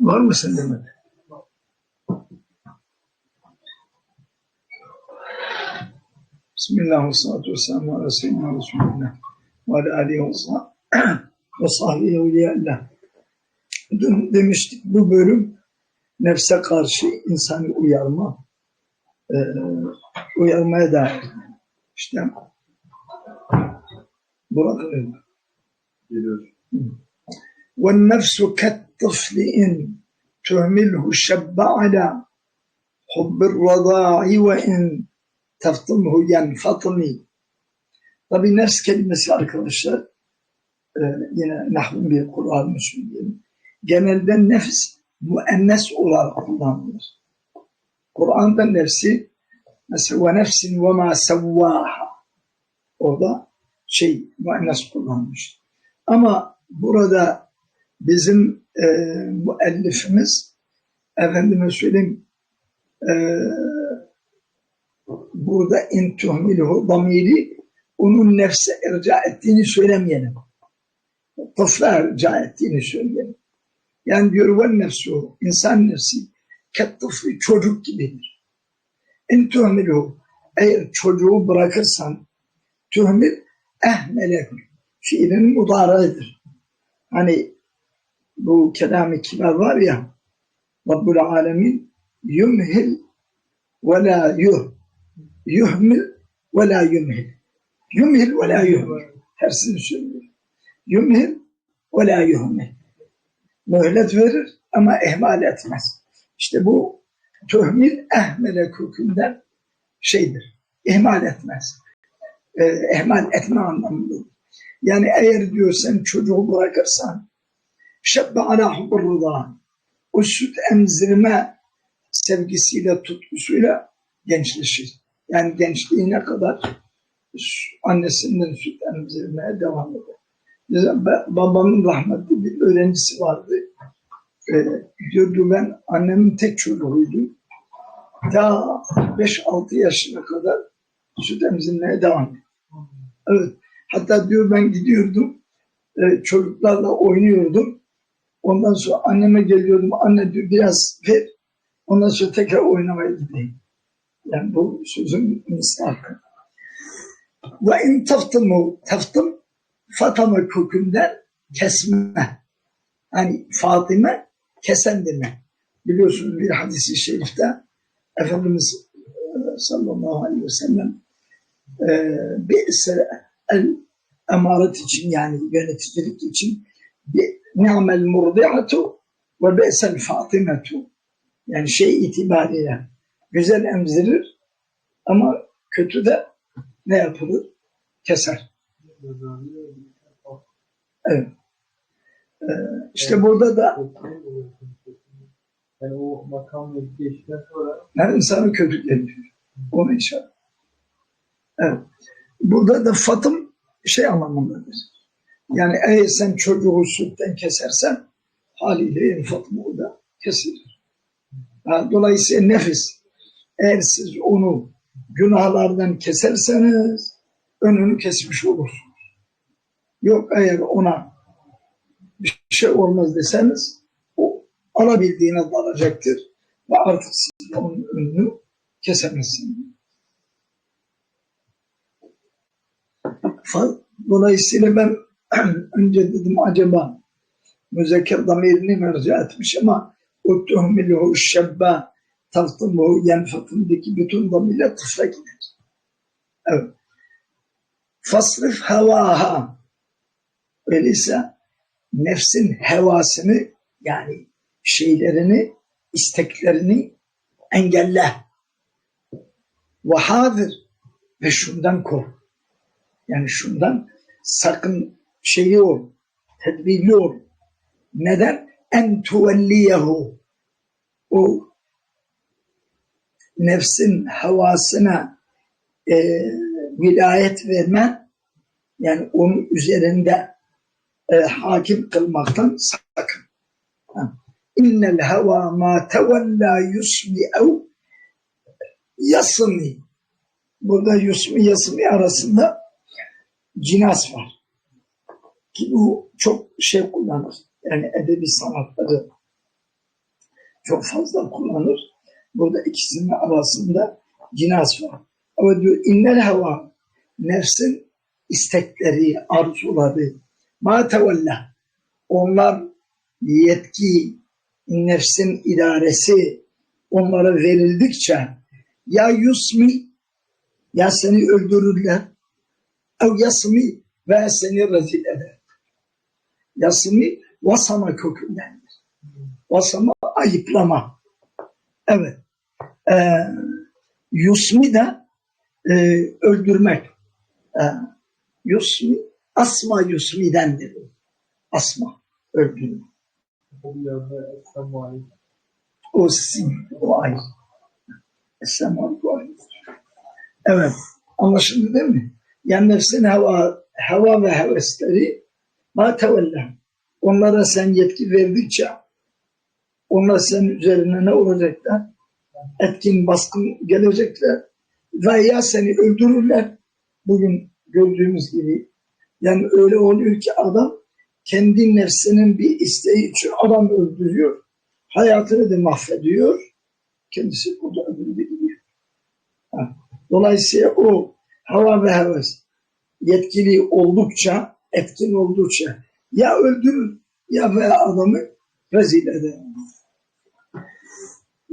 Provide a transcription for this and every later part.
Var mısın demek? Bismillah ve ve selamu ala seyyidina Resulullah ve ve sahbihi evliyallah. Dün demiştik bu bölüm nefse karşı insanı uyarma, e, uyarmaya dair. İşte burada öyle. Geliyor. Ve nefsu ket tifli'in تهمله شب على حب الرضاع وإن تفطمه ينفطم Tabi nefs kelimesi arkadaşlar e, yine nahvun bir Kur'an söyleyelim. Genelde nefs müennes olarak kullanılır. Kur'an'da nefsi mesela ve nefsin ve ma sevvaha orada şey müennes kullanmış. Ama burada bizim e, müellifimiz efendime söyleyeyim e, burada in damiri onun nefse irca ettiğini söylemeyelim. Tıfla irca ettiğini söyleyelim. Yani diyor ve nefsu insan nefsi kettıfli çocuk gibidir. In eğer çocuğu bırakırsan tuhmil ehmelek fiilin mudarıdır. Hani bu kelam-ı kibar var ya Rabbul Alemin yumhil ve la yuh yuhmil ve la yumhil yumhil ve la yuhmil tersini söylüyor. Yumhil ve la yuhmil mühlet verir ama ihmal etmez. İşte bu tuhmil ehmele kökünden şeydir. ihmal etmez. İhmal etme anlamında. Yani eğer diyor sen çocuğu bırakırsan şebbe ala hubbur rıdan o süt emzirme sevgisiyle tutkusuyla gençleşir. Yani gençliğine kadar annesinden süt emzirmeye devam eder. Babamın rahmetli bir öğrencisi vardı. Ee, diyordu ben annemin tek çocuğuydum. Daha 5-6 yaşına kadar süt emzirmeye devam etti. Evet. Hatta diyor ben gidiyordum. e, çocuklarla oynuyordum. Ondan sonra anneme geliyordum. Anne diyor biraz ver. Ondan sonra tekrar oynamaya gideyim. Yani bu sözün miskakı. Ve in taftımu taftım Fatama kökünden kesme. Hani Fatime kesen demek. Biliyorsunuz bir hadisi şerifte Efendimiz e, sallallahu aleyhi ve sellem e, bi'se el emaret için yani yöneticilik için bir ni'mel murdi'atu ve bi'sel fatimetu yani şey itibariyle güzel emzirir ama kötü de ne yapılır? Keser. Evet. Ee, işte burada da Yani o makam geçtikten sonra her insanı kötü geliyor. Onu inşallah. Evet. Burada da fatım şey anlamındadır. Yani eğer sen çocuğu sütten kesersen haliyle fatımı da kesilir. Dolayısıyla nefis eğer siz onu günahlardan keserseniz önünü kesmiş olursunuz. Yok eğer ona bir şey olmaz deseniz o alabildiğine dalacaktır ve artık siz onun önünü kesemezsiniz. Dolayısıyla ben önce dedim acaba müzekker damirini merca etmiş ama o tuhmiluhu şebba taftımuhu yenfatındaki bütün damire tıfla gider. Evet. Fasrif hevaha öyleyse nefsin hevasını yani şeylerini, isteklerini engelle. Ve hadir ve şundan kork. Yani şundan sakın şeyi ol, tedbirli ol. Neden? En tuvelliyehu. O nefsin havasına e, vilayet vermen, yani onun üzerinde e, hakim kılmaktan sakın. İnnel heva ma tevella yusmi ev yasmi. Burada yusmi yasmi arasında cinas var. Ki bu çok şey kullanır. Yani edebi sanatları çok fazla kullanır. Burada ikisinin arasında cinas var. Ama diyor innel hava nefsin istekleri, arzuları ma tevella onlar yetki, nefsin idaresi onlara verildikçe ya yusmi ya seni öldürürler ev yasmi ve seni rezil eder. Yasmi vasama kökündendir. Vasama ayıplama. Evet. Ee, yusmi de e, öldürmek. Ee, yusmi asma yusmidendir. Asma öldürmek. O Aleyküm. O ay. Aleyküm. o ay. Evet. Anlaşıldı değil mi? Yani nefsin hava, hava ve hevesleri ma tevella. Onlara sen yetki verdikçe onlar senin üzerine ne olacaklar? Etkin, baskın gelecekler. Veya seni öldürürler. Bugün gördüğümüz gibi. Yani öyle oluyor ki adam kendi nefsinin bir isteği için adam öldürüyor. Hayatını da mahvediyor. Kendisi öbürü gidiyor. Ha. Dolayısıyla o hava ve heves yetkili oldukça, etkin oldukça ya öldürür ya veya adamı rezil eder.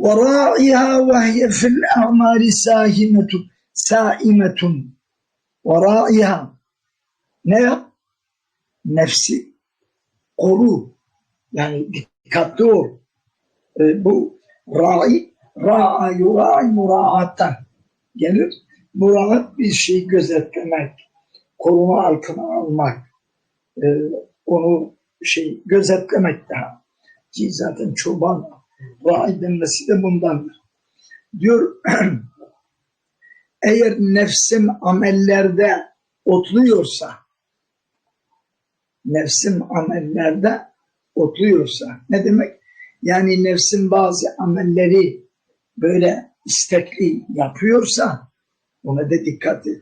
وراعيها وهي في الأعمال ساهمة سائمة وراعيها ne yap? Nefsi koru. Yani dikkatli ol. E, bu ra'i, ra'a yura'i muraattan gelir. Muraat bir şey gözetlemek, koruma altına almak, e, onu şey gözetlemek daha. Ki zaten çoban ra'i denmesi de bundandır. Diyor eğer nefsim amellerde otluyorsa nefsim amellerde otluyorsa ne demek? Yani nefsin bazı amelleri böyle istekli yapıyorsa ona da dikkat et.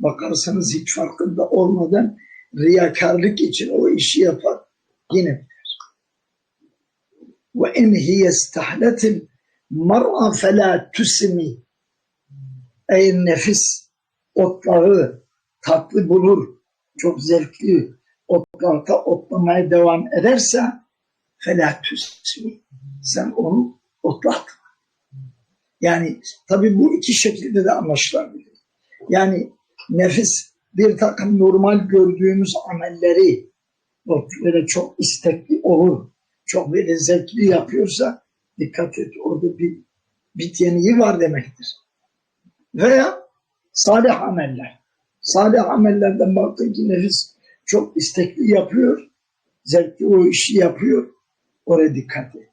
Bakarsanız hiç farkında olmadan riyakarlık için o işi yapar. Yine ve in hiye istahletil mar'a felâ tüsmi Ey nefis otları tatlı bulur, çok zevkli otlarda otlamaya devam ederse felâ tüsmi sen onu otlat. Yani tabii bu iki şekilde de anlaşılabilir. Yani nefis bir takım normal gördüğümüz amelleri böyle çok istekli olur, çok böyle zevkli yapıyorsa dikkat et orada bir bit yeniği var demektir. Veya salih ameller. Salih amellerden baktın ki nefis çok istekli yapıyor, zevkli o işi yapıyor, oraya dikkat et.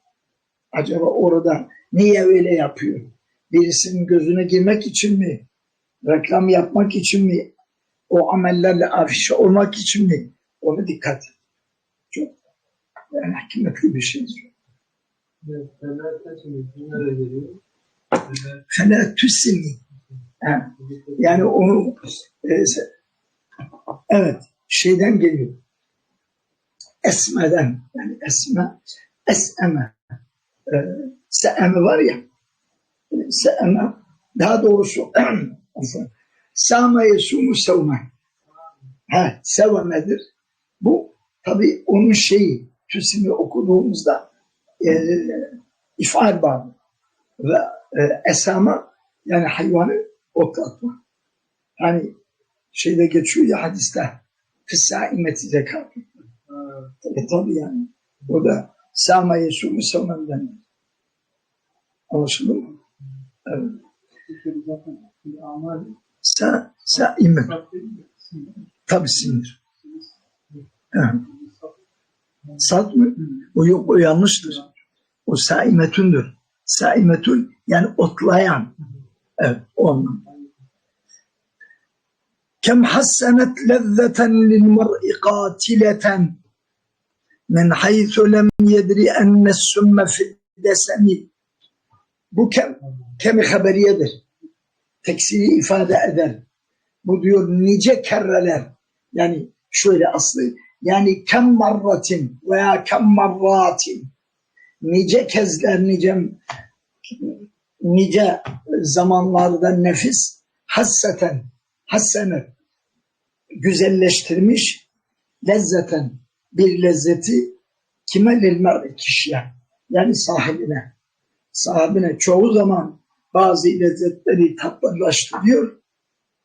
Acaba orada niye öyle yapıyor? Birisinin gözüne girmek için mi? Reklam yapmak için mi? O amellerle afişe olmak için mi? Ona dikkat et. Çok yani hikmetli bir şey. Evet. Fela tüsini. Yani onu e, evet şeyden geliyor. Esmeden yani esme eseme e, seeme var ya seeme daha doğrusu sâme yesumu sevme ha sevemedir bu tabi onun şeyi tüsimi okuduğumuzda e, ifade bağlı ve e, esama yani hayvanı otlatma. Hani şeyde geçiyor ya hadiste fissâimeti zekat. E tabi yani. O da sâma yesumu sevmenden. Anlaşıldı mı? Evet sa, sa saimen. Tabi sinir. Yani. Sat mı? O yok o yanlıştır. O saimetündür. Saimetün yani otlayan. Evet onun. Kem hassenet lezzeten lil mar'i katileten men haythu lem yedri enne sümme fil desemi. Bu kem, kemi haberiyedir. Teksiri ifade eder. Bu diyor nice kerreler. Yani şöyle aslı. Yani kem marratin veya kem marratin. nice kezler nice nice zamanlarda nefis hasseten hassenet güzelleştirmiş lezzeten bir lezzeti kime lil mer'i kişiye yani sahibine sahibine çoğu zaman bazı lezzetleri tatlılaştırıyor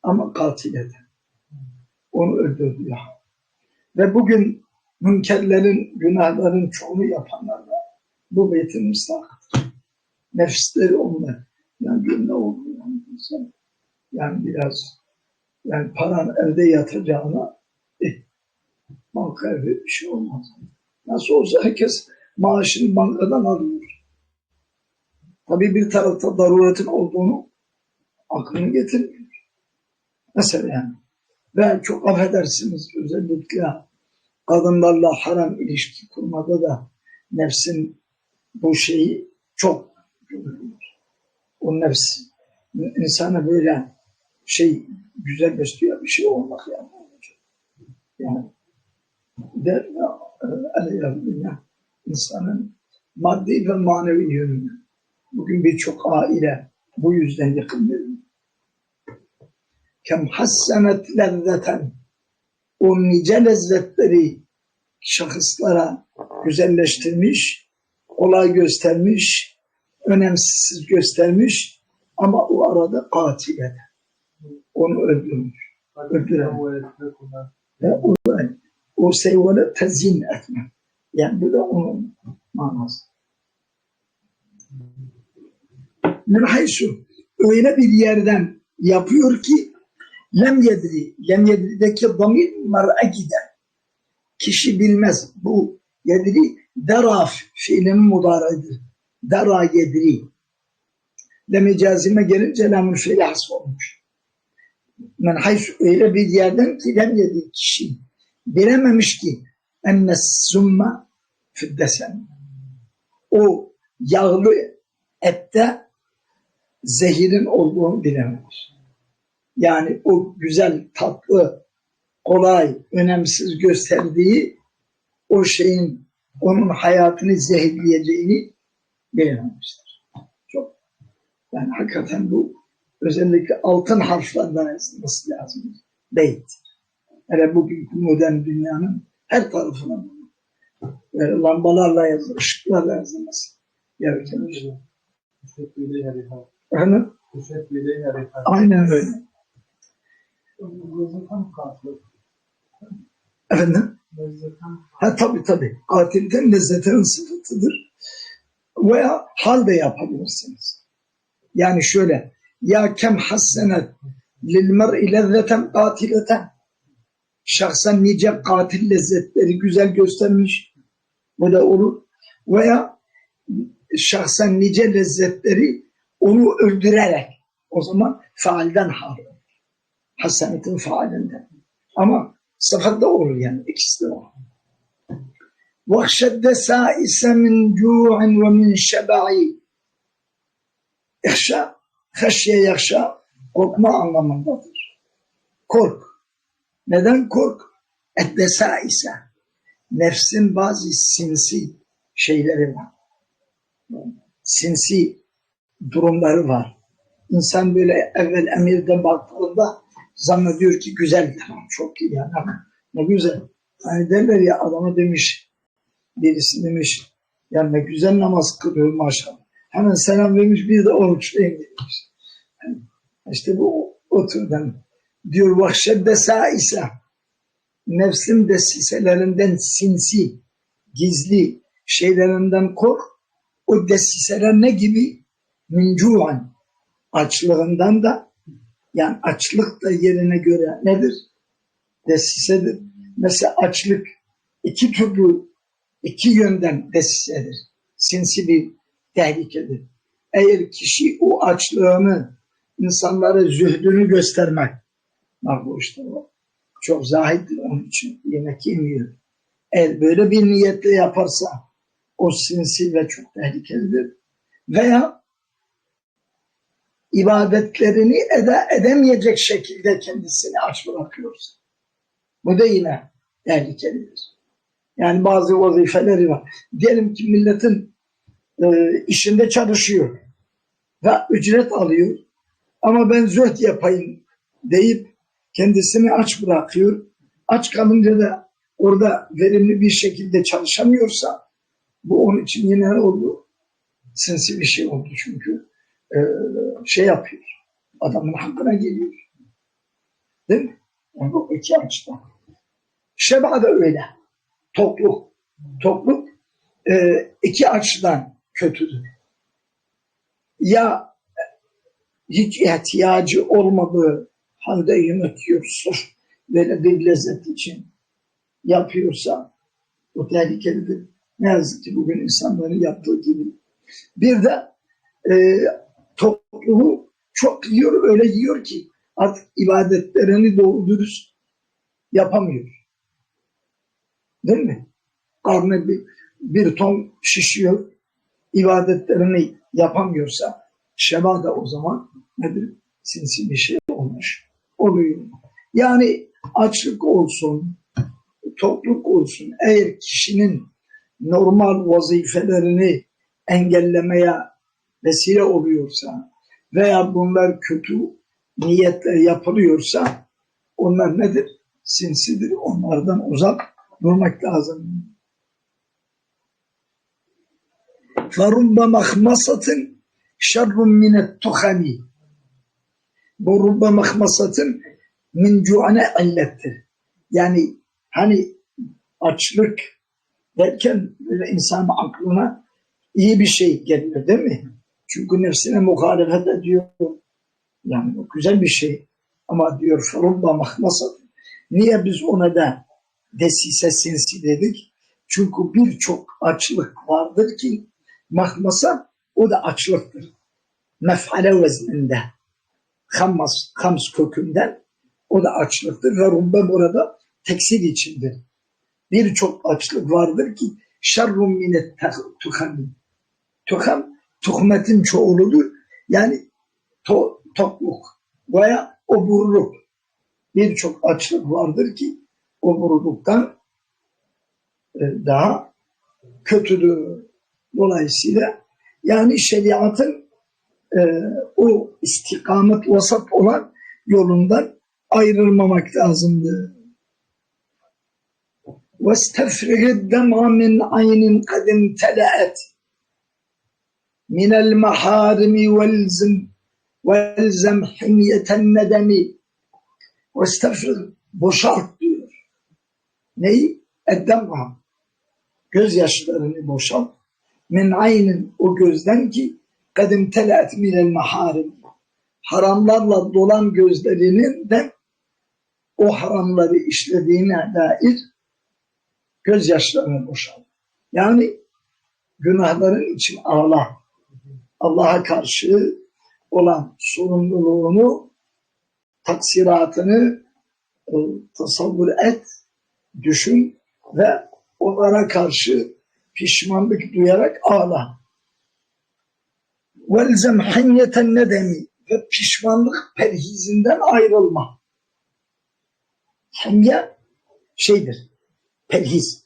ama katil eder. Onu öldürüyor. Ve bugün münkerlerin, günahların çoğunu yapanlar da bu beytin müstahakıdır. Nefisleri onlar. Yani ne oldu yani insan? Yani biraz yani paran evde yatacağına eh, banka evi bir şey olmaz. Nasıl olsa herkes maaşını bankadan alıyor. Tabii bir tarafta daruretin olduğunu aklını getirmiyor. Mesela yani. Ben çok affedersiniz özellikle kadınlarla haram ilişki kurmada da nefsin bu şeyi çok görülür. O nefs insana böyle şey güzel besliyor bir şey olmak yani. Yani der ya insanın maddi ve manevi yönünü. Bugün birçok aile bu yüzden yıkılıyor. Kem hassenet lezzeten o nice lezzetleri şahıslara güzelleştirmiş, kolay göstermiş, önemsiz göstermiş ama o arada katil eder. Onu öldürmüş. Öldüren. O, o seyvana tezyin etmek. Yani bu da onun manası. Min haysu öyle bir yerden yapıyor ki lem yedri, lem yedrideki damir mar'a gider. Kişi bilmez. Bu yedri deraf fiilinin mudaraydır. Dera yedri. Lem cazime gelince lamül fiili has olmuş. Men haysu öyle bir yerden ki lem yedri kişi bilememiş ki enne summa fiddesen. O yağlı ette zehirin olduğunu bilememiş. Yani o güzel, tatlı, kolay, önemsiz gösterdiği o şeyin onun hayatını zehirleyeceğini bilememiştir. Çok. Yani hakikaten bu özellikle altın harflerden yazılması lazım. Beyt. Hele bugün modern dünyanın her tarafına böyle lambalarla yazılır, ışıklarla yazılması gerekir. Efendim? Aynen öyle. Efendim? Ha tabi tabi. Katilden lezzetin sıfatıdır. Veya hal de yapabilirsiniz. Yani şöyle. Ya kem hassenet lil mer'i lezzeten katileten. Şahsen nice katil lezzetleri güzel göstermiş. Bu da olur. Veya şahsen nice lezzetleri onu öldürerek o zaman faalden hal Hasenetin faalinden. Ama sıfat da olur yani. ikisi de olur. وَخْشَدَّ سَائِسَ مِنْ جُوعٍ وَمِنْ شَبَعِ Yakşa, haşye yakşa, korkma anlamındadır. Kork. Neden kork? Eddesa ise nefsin bazı sinsi şeyleri var. Sinsi durumları var. İnsan böyle evvel emirden baktığında zannediyor ki güzel, çok iyi yani ne güzel. Hani derler ya adamı demiş, birisi demiş, ya ne güzel namaz kılıyor maşallah. Hemen selam vermiş bir de oruçlayayım demiş. Yani işte bu o türden diyor vahşedde ise nefsin desiselerinden sinsi, gizli şeylerinden kork. O desiseler ne gibi? Mincuan açlığından da yani açlık da yerine göre nedir? Desisedir. Mesela açlık iki türlü, iki yönden desisedir. Sinsi bir tehlikedir. Eğer kişi o açlığını, insanlara zühdünü göstermek, bak bu işte o. Çok zahittir onun için. Yemek yemiyor. Eğer böyle bir niyetle yaparsa o sinsi ve çok tehlikelidir. Veya ibadetlerini ede, edemeyecek şekilde kendisini aç bırakıyoruz. Bu da yine tehlikelidir. Yani bazı vazifeleri var. Diyelim ki milletin e, işinde çalışıyor ve ücret alıyor. Ama ben zöht yapayım deyip kendisini aç bırakıyor. Aç kalınca da orada verimli bir şekilde çalışamıyorsa bu onun için yine ne oldu? Sinsi bir şey oldu çünkü e, şey yapıyor. Adamın hakkına geliyor. Değil mi? Yani bu iki açıdan. Şeba da öyle. Tokluk. Tokluk e, iki açıdan kötüdür. Ya hiç ihtiyacı olmadığı halde yemek yiyor sırf böyle bir lezzet için yapıyorsa o tehlikelidir. Ne yazık ki bugün insanların yaptığı gibi. Bir de e, tokluğu çok yiyor, öyle yiyor ki artık ibadetlerini doğru dürüst yapamıyor. Değil mi? Karnı bir, bir ton şişiyor, ibadetlerini yapamıyorsa şeba da o zaman nedir? Sinsi bir şey olmuş oluyor. Yani açlık olsun, topluk olsun, eğer kişinin normal vazifelerini engellemeye vesile oluyorsa veya bunlar kötü niyetle yapılıyorsa onlar nedir? Sinsidir. Onlardan uzak durmak lazım. فَرُبَّ مَخْمَصَةٍ شَرٌ مِنَ التُّخَمِ Bu rubbe mahmasatın min cu'ane illettir. Yani hani açlık derken böyle insan aklına iyi bir şey geliyor değil mi? Çünkü nefsine muhalefet ediyor. Yani o güzel bir şey. Ama diyor farubba mahmasat. Niye biz ona da desise sinsi dedik? Çünkü birçok açlık vardır ki mahmasa o da açlıktır. Mef'ale vezninde. Hammas, hams kökünden o da açlıktır ve rubbe burada tekstil içindir. Birçok açlık vardır ki şerrun minet tuhami. Tuham, tuhmetin çoğuludur. Yani to, tokluk veya oburluk. Birçok açlık vardır ki oburluktan e, daha kötüdür. Dolayısıyla yani şeriatın e, o istikamet vasat olan yolundan ayrılmamak lazımdı. وَاسْتَفْرِغِ الدَّمْعَ مِنْ عَيْنٍ قَدْ امْتَلَأَتْ مِنَ الْمَحَارِمِ وَالْزِمْ وَالْزَمْ حِمْيَةَ النَّدَمِ وَاسْتَفْرِغ Boşalt diyor. Neyi? Eddem'a. Gözyaşlarını boşalt. Min aynin o gözden ki kadim telat minel maharim. Haramlarla dolan gözlerinin de o haramları işlediğine dair gözyaşlarını boşalt. Yani günahların için ağla. Allah'a karşı olan sorumluluğunu, taksiratını e, tasavvur et, düşün ve onlara karşı pişmanlık duyarak ağla. Velzem hanyeten nedemi ve pişmanlık perhizinden ayrılma. Hemye şeydir, perhiz.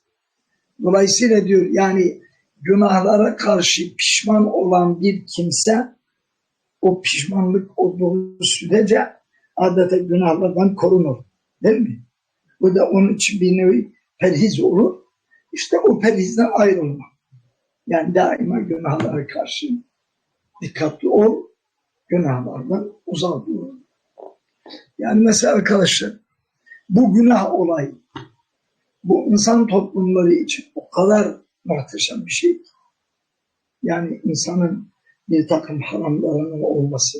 Dolayısıyla diyor yani günahlara karşı pişman olan bir kimse o pişmanlık olduğu sürece adeta günahlardan korunur. Değil mi? Bu da onun için bir nevi perhiz olur. İşte o perhizden ayrılma. Yani daima günahlara karşı dikkatli ol, günahlardan uzak dur. Yani mesela arkadaşlar bu günah olayı bu insan toplumları için o kadar muhteşem bir şey. Yani insanın bir takım haramlarının olması,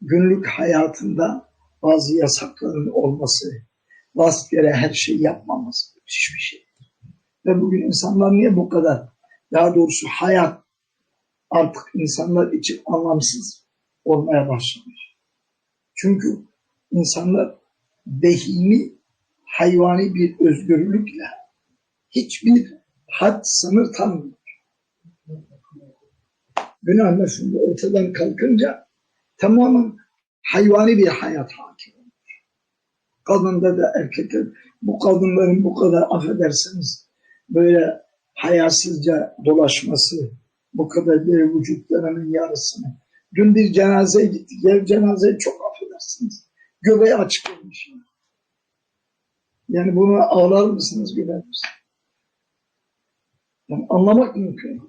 günlük hayatında bazı yasakların olması, rastgele her şeyi yapmaması hiçbir şey. Ve bugün insanlar niye bu kadar, daha doğrusu hayat artık insanlar için anlamsız olmaya başlamış. Çünkü insanlar behimi, hayvani bir özgürlükle hiçbir had sınır tanımıyor. Günah nefsinde ortadan kalkınca tamamen hayvani bir hayat hakim olmuş. Kadında da erkekte bu kadınların bu kadar affedersiniz böyle hayasızca dolaşması, Bu kadar bir vücutlarının yarısını. Dün bir cenazeye gittik. Ya cenazeyi çok affedersiniz. Göbeği açık olmuş. Yani bunu ağlar mısınız güler misiniz? Yani anlamak mümkün.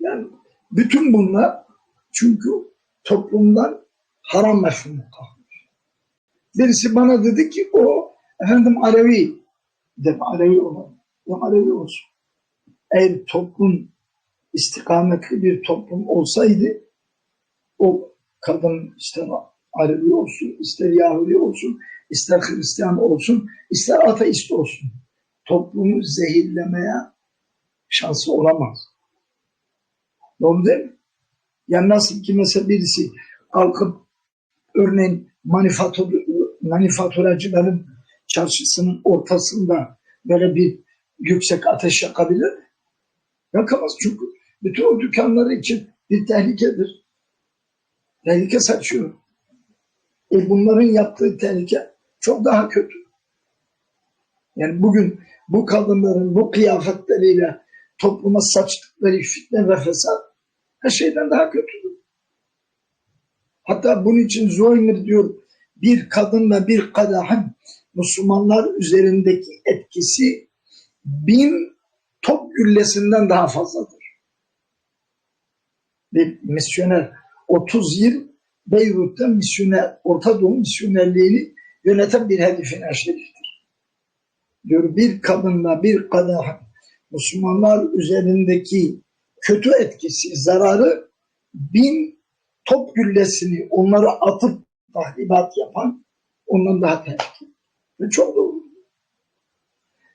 Yani bütün bunlar çünkü toplumdan haram mefhumu kalkmış. Birisi bana dedi ki o efendim Alevi dedim Alevi olan. Ya Alevi olsun. Eğer toplum istikametli bir toplum olsaydı o kadın ister Alevi olsun, ister Yahudi olsun, ister Hristiyan olsun, ister ateist olsun. Toplumu zehirlemeye şansı olamaz. Doğru değil mi? Yani nasıl ki mesela birisi kalkıp örneğin manifatur, manifaturacıların çarşısının ortasında böyle bir yüksek ateş yakabilir. Yakamaz çünkü bütün o dükkanları için bir tehlikedir. Tehlike saçıyor. E bunların yaptığı tehlike çok daha kötü. Yani bugün bu kadınların bu kıyafetleriyle topluma saçtıkları fitne ve fesat her şeyden daha kötüdür. Hatta bunun için Zoyner diyor bir kadınla bir kadahın Müslümanlar üzerindeki etkisi bin top güllesinden daha fazladır. Bir misyoner 30 yıl Beyrut'ta misyoner, Orta Doğu misyonerliğini yöneten bir hedefin şeriftir. Diyor bir kadınla bir kadahın Müslümanlar üzerindeki kötü etkisi, zararı bin top güllesini onları atıp tahribat yapan ondan daha tehlikeli. Ve çok doğru.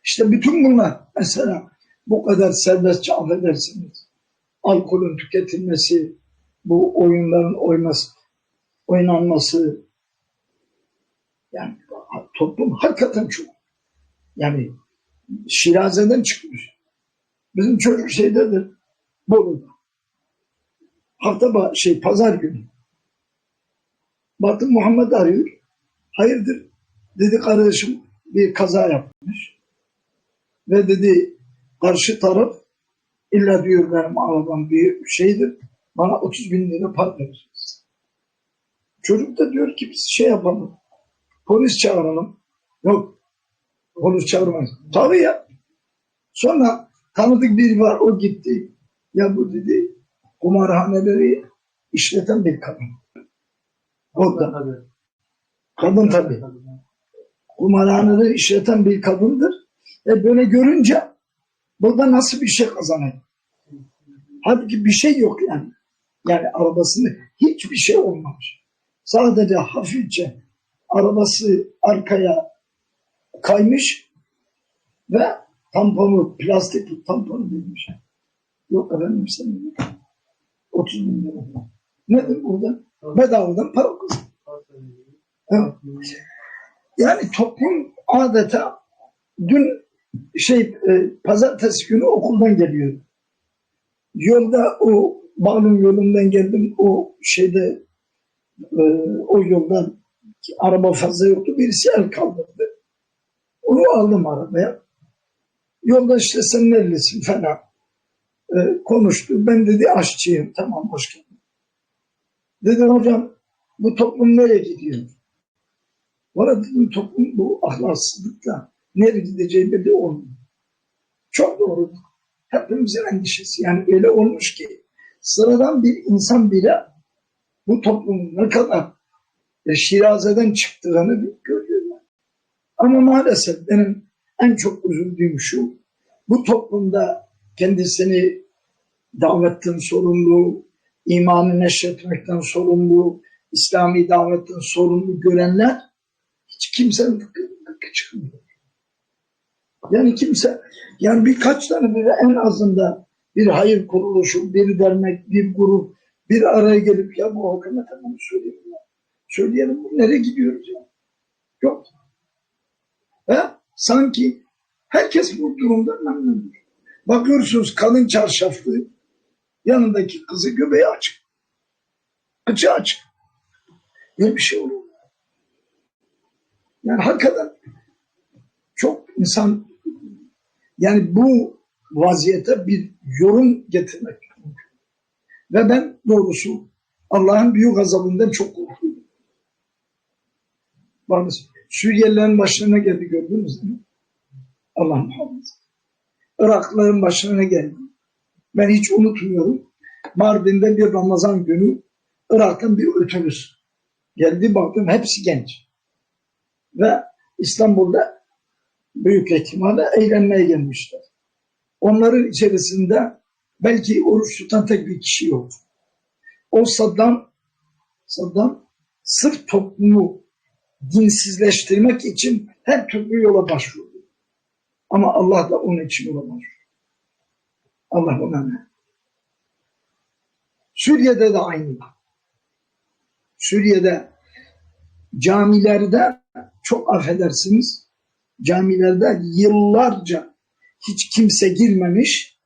İşte bütün bunlar mesela bu kadar serbestçe affedersiniz. Alkolün tüketilmesi, bu oyunların oyması, oynanması yani toplum hakikaten çok yani Şiraze'den çıkmış. Bizim çocuk şeydedir. Bolu'da. Hafta şey pazar günü. Baktım Muhammed arıyor. Hayırdır? Dedi kardeşim bir kaza yapmış. Ve dedi karşı taraf illa diyor benim arabam bir şeydir. Bana 30 bin lira para vereceğiz. Çocuk da diyor ki biz şey yapalım. Polis çağıralım. Yok. Polis çağırmaz. Tabii ya. Sonra tanıdık biri var o gitti. Ya bu dedi kumarhaneleri işleten bir kadın. O da. Tabii. Kadın tabii. Kumarhaneleri işleten bir kadındır. E böyle görünce burada nasıl bir şey kazanır? Halbuki bir şey yok yani. Yani arabasında hiçbir şey olmamış. Sadece hafifçe arabası arkaya kaymış ve tamponu, plastik tamponu demiş. Yok efendim sen 30 bin lira. Nedir burada? Bedavadan para kızım. Evet. Yani toplum adeta dün şey e, pazartesi günü okuldan geliyor. Yolda o Bağlum yolundan geldim o şeyde e, o yoldan araba fazla yoktu. Birisi el kaldırdı. Onu aldım arabaya. Yolda işte sen nerelisin falan e, konuştu. Ben dedi aşçıyım. Tamam hoş geldin. Dedi hocam bu toplum nereye gidiyor? Valla dedim toplum bu ahlaksızlıkla nereye gideceği belli olmuyor. Çok doğru. Hepimizin endişesi. Yani öyle olmuş ki sıradan bir insan bile bu toplumun ne kadar e, şirazeden çıktığını görüyor. Ama maalesef benim en çok üzüldüğüm şu, bu toplumda kendisini davetten sorumlu, imanı neşretmekten sorumlu, İslami davetten sorumlu görenler hiç kimsenin gıkı çıkmıyor. Yani kimse, yani birkaç tane bile en azında bir hayır kuruluşu, bir dernek, bir grup, bir araya gelip ya bu hükümete bunu söyleyelim ya. Söyleyelim nereye gidiyoruz ya. Yok. He? Sanki herkes bu durumdan memnundur. Bakıyorsunuz kadın çarşaflı, yanındaki kızı göbeği açık. Açı açık. Ne bir şey olur. Yani hakikaten çok insan yani bu vaziyete bir yorum getirmek. Ve ben doğrusu Allah'ın büyük azabından çok korkuyorum. Bakınız Suriyelilerin başına geldi gördünüz mi? Allah muhafaza. Iraklıların başına geldi. Ben hiç unutmuyorum. Mardin'de bir Ramazan günü Irak'tan bir otobüs geldi baktım hepsi genç. Ve İstanbul'da büyük ihtimalle eğlenmeye gelmişler. Onların içerisinde belki oruç tutan tek bir kişi yok. O Saddam, Saddam sırf toplumu dinsizleştirmek için her türlü yola başvurdu. Ama Allah da onun için yola başvurdu. Allah ona ne? Suriye'de de aynı. Suriye'de camilerde çok affedersiniz camilerde yıllarca hiç kimse girmemiş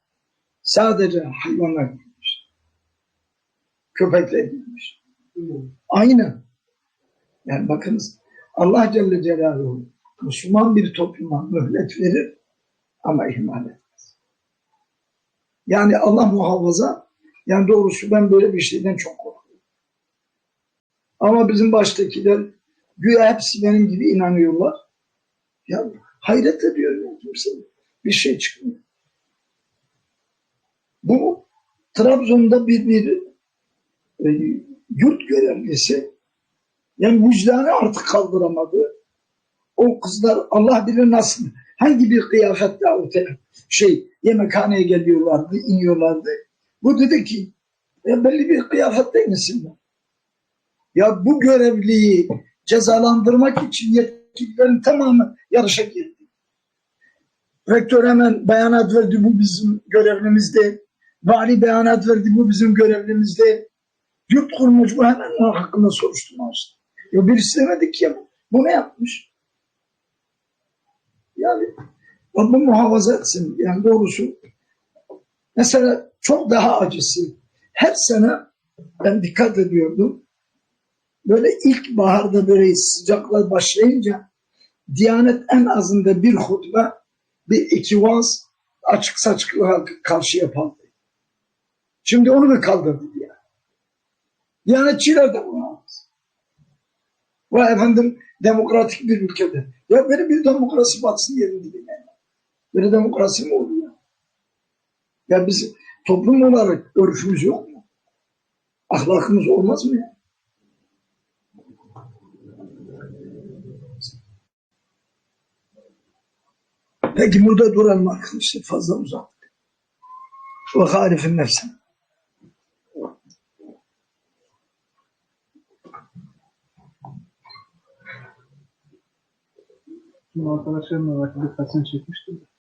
sadece hayvanlar girmiş. Köpekler girmiş. Aynı. Yani bakınız Allah Celle Celaluhu Müslüman bir topluma mühlet verir ama ihmal etmez. Yani Allah muhafaza yani doğrusu ben böyle bir şeyden çok korkuyorum. Ama bizim baştakiler güya hepsi benim gibi inanıyorlar. Ya hayret ediyorum ya kimse. Bir şey çıkmıyor. Bu Trabzon'da bir, bir e, yurt görevlisi yani vicdanı artık kaldıramadı. O kızlar Allah bilir nasıl hangi bir kıyafetle otel şey yemekhaneye geliyorlardı, iniyorlardı. Bu dedi ki ya belli bir kıyafette insinler. Ya bu görevliyi cezalandırmak için yetkililerin tamamı yarışa girdi. Rektör hemen beyanat verdi bu bizim görevlimizde. Vali beyanat verdi bu bizim görevlimizde. Yurt kurmuş bu hemen onun hakkında soruşturma açtı. Ya birisi demedik ya bu ne yapmış? Yani Rabbim muhafaza etsin. Yani doğrusu mesela çok daha acısı. Her sene ben dikkat ediyordum. Böyle ilk baharda böyle sıcaklar başlayınca Diyanet en azında bir hutbe, bir iki vaaz açık saçıklığa karşı yapardı. Şimdi onu da kaldırdı ya. Diyanetçiler de bunu. Ve efendim demokratik bir ülkede. Ya böyle bir demokrasi batsın yerinde değil. Böyle demokrasi mi olur ya? Ya biz toplum olarak örfümüz yok mu? Ahlakımız olmaz mı ya? Peki burada duralım arkadaşlar fazla uzattık. Ve harifin nefsi. Şimdi arkadaşlarımla belki dikkatini çekmiştir.